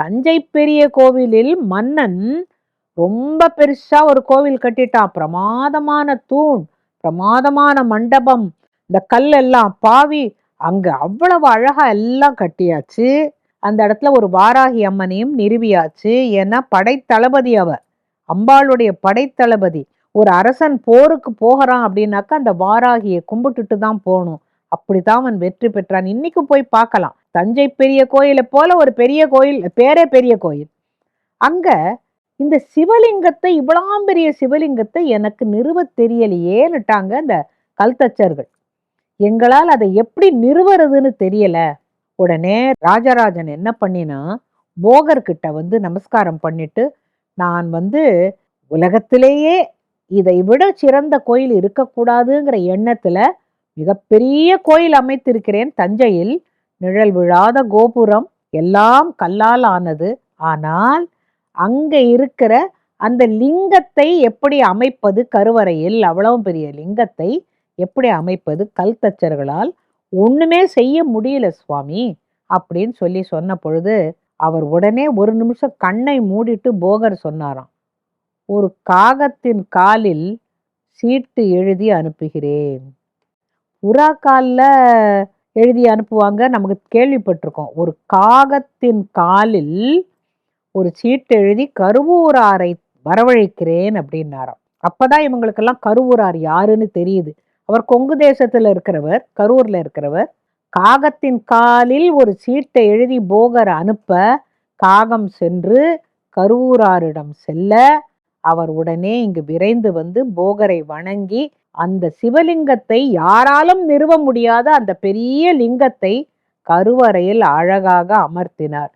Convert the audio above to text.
தஞ்சை பெரிய கோவிலில் மன்னன் ரொம்ப பெருசா ஒரு கோவில் கட்டிட்டான். பிரமாதமான தூண் பிரமாதமான மண்டபம் இந்த கல் எல்லாம் பாவி. அங்க அவ்வளவு அழகா எல்லாம் கட்டியாச்சு. அந்த இடத்துல ஒரு வாராகி அம்மனையும் நிறுவியாச்சு. ஏன்னா படைத்தளபதி அவ. அம்பாளுடைய படைத்தளபதி. ஒரு அரசன் போருக்கு போகிறான் அப்படின்னாக்கா அந்த வாராகியை கும்பிட்டுட்டு தான் போகணும். அப்படித்தான் அவன் வெற்றி பெற்றான். இன்னைக்கு போய் பார்க்கலாம். தஞ்சை பெரிய கோயிலை போல ஒரு பெரிய கோயில் பேரே பெரிய கோயில். அங்க இந்த சிவலிங்கத்தை இவ்வளாம் பெரிய சிவலிங்கத்தை எனக்கு நிறுவ தெரியலையேன்னுட்டாங்க அந்த கல்தச்சர்கள். எங்களால் அதை எப்படி நிறுவறதுன்னு தெரியல. உடனே ராஜராஜன் என்ன பண்ணினா போகர்கிட்ட வந்து நமஸ்காரம் பண்ணிட்டு நான் வந்து உலகத்திலேயே இதை விட சிறந்த கோயில் இருக்கக்கூடாதுங்கிற எண்ணத்துல மிகப்பெரிய கோயில் அமைத்திருக்கிறேன் தஞ்சையில். நிழல் விழாத கோபுரம் எல்லாம் கல்லால் ஆனது. ஆனால் அங்க இருக்கிற அந்த லிங்கத்தை எப்படி அமைப்பது கருவறையில்? அவ்வளவு பெரிய லிங்கத்தை எப்படி அமைப்பது கல் தச்சர்களால் ஒண்ணுமே செய்ய முடியல சுவாமி அப்படின்னு சொல்லி சொன்ன பொழுது அவர் உடனே ஒரு நிமிஷம் கண்ணை மூடிட்டு போகர் சொன்னாராம். ஒரு காகத்தின் காலில் சீட்டு எழுதி அனுப்புகிறேன். புறா காலில் எழுதி அனுப்புவாங்க. நமக்கு கேள்விப்பட்டிருக்கோம். ஒரு காகத்தின் காலில் ஒரு சீட்டு எழுதி கருவூராரை வரவழைக்கிறேன் அப்படின்னாராம். அப்பதான் இவங்களுக்கெல்லாம் கருவூரார் யாருன்னு தெரியுது. அவர் கொங்கு தேசத்துல இருக்கிறவர் கரூர்ல இருக்கிறவர் காகத்தின் காலில் ஒரு சீட்டை எழுதி போகர் அனுப்ப காகம் சென்று கருவூராரிடம் செல்ல அவர் உடனே இங்கு விரைந்து வந்து போகரை வணங்கி அந்த சிவலிங்கத்தை யாராலும் நிறுவ முடியாத அந்த பெரிய லிங்கத்தை கருவறையில் அழகாக அமர்த்தினார்.